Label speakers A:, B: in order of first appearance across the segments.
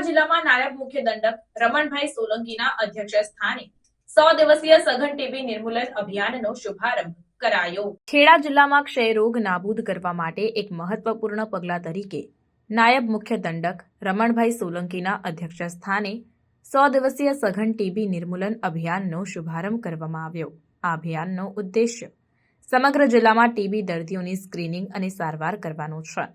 A: ખેડા જિલ્લામાં નાયબ મુખ્ય દંડક રમણભાઈ સોલંકીના અધ્યક્ષ સ્થાને સો દિવસીય સઘન ટીબી નિર્મૂલન અભિયાનનો શુભારંભ કરાયો. ખેડા જિલ્લામાં ક્ષયરોગ નાબૂદ કરવા માટે એક મહત્વપૂર્ણ પગલા તરીકે નાયબ મુખ્ય દંડક રમણભાઈ સોલંકીના અધ્યક્ષ સ્થાને સો દિવસીય સઘન ટીબી નિર્મૂલન અભિયાનનો શુભારંભ કરવામાં આવ્યો. આ અભિયાનનો ઉદ્દેશ્ય સમગ્ર જિલ્લામાં ટીબી દર્દીઓની સ્ક્રીનિંગ અને સારવાર કરવાનો છે.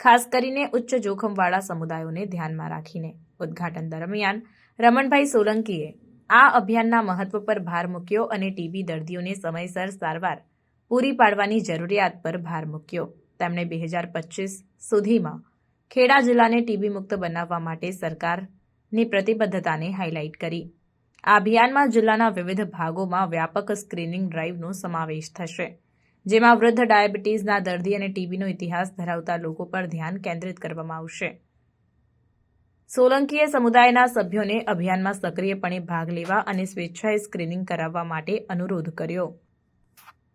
A: ખાસ કરીને ઉચ્ચ જોખમવાળા સમુદાયોને ધ્યાનમાં રાખીને. ઉદ્ઘાટન દરમિયાન રમણભાઈ સોલંકીએ આ અભિયાનના મહત્વ પર ભાર મૂક્યો અને ટીબી દર્દીઓને સમયસર સારવાર પૂરી પાડવાની જરૂરિયાત પર ભાર મૂક્યો. તેમણે બે હજાર પચીસ સુધીમાં ખેડા જિલ્લાને ટીબી મુક્ત બનાવવા માટે સરકારની પ્રતિબદ્ધતાને હાઇલાઇટ કરી. આ અભિયાનમાં જિલ્લાના વિવિધ ભાગોમાં વ્યાપક સ્ક્રીનિંગ ડ્રાઇવનો સમાવેશ થશે. જેમાં વૃદ્ધ ડાયાબિટીસના દર્દી અને ટીબીનો ઇતિહાસ ધરાવતા લોકો પર ધ્યાન કેન્દ્રિત કરવામાં આવશે. સોલંકીએ સમુદાયના સભ્યોને અભિયાનમાં સક્રિયપણે ભાગ લેવા અને સ્વેચ્છાએ સ્ક્રીનિંગ કરાવવા માટે અનુરોધ કર્યો.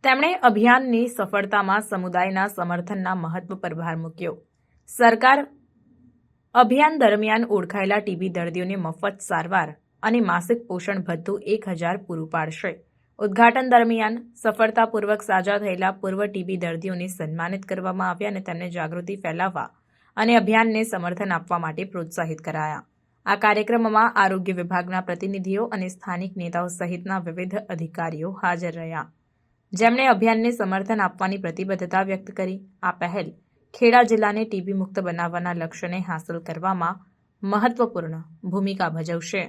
A: તેમણે અભિયાનની સફળતામાં સમુદાયના સમર્થનના મહત્વ પર ભાર મૂક્યો. સરકાર અભિયાન દરમિયાન ઓળખાયેલા ટીબી દર્દીઓને મફત સારવાર અને માસિક પોષણ ભથ્થું એક હજાર પૂરું પાડશે. ઉદ્ઘાટન દરમિયાન સફળતાપૂર્વક સાજા થયેલા પૂર્વ ટીબી દર્દીઓને સન્માનિત કરવામાં આવ્યા અને તેમને જાગૃતિ ફેલાવવા અને અભિયાનને સમર્થન આપવા માટે પ્રોત્સાહિત કરાયા. આ કાર્યક્રમમાં આરોગ્ય વિભાગના પ્રતિનિધિઓ અને સ્થાનિક નેતાઓ સહિતના વિવિધ અધિકારીઓ હાજર રહ્યા. જેમણે અભિયાનને સમર્થન આપવાની પ્રતિબદ્ધતા વ્યક્ત કરી. આ પહેલ ખેડા જિલ્લાને ટીબી મુક્ત બનાવવાના લક્ષ્યને હાંસલ કરવામાં મહત્વપૂર્ણ ભૂમિકા ભજવશે.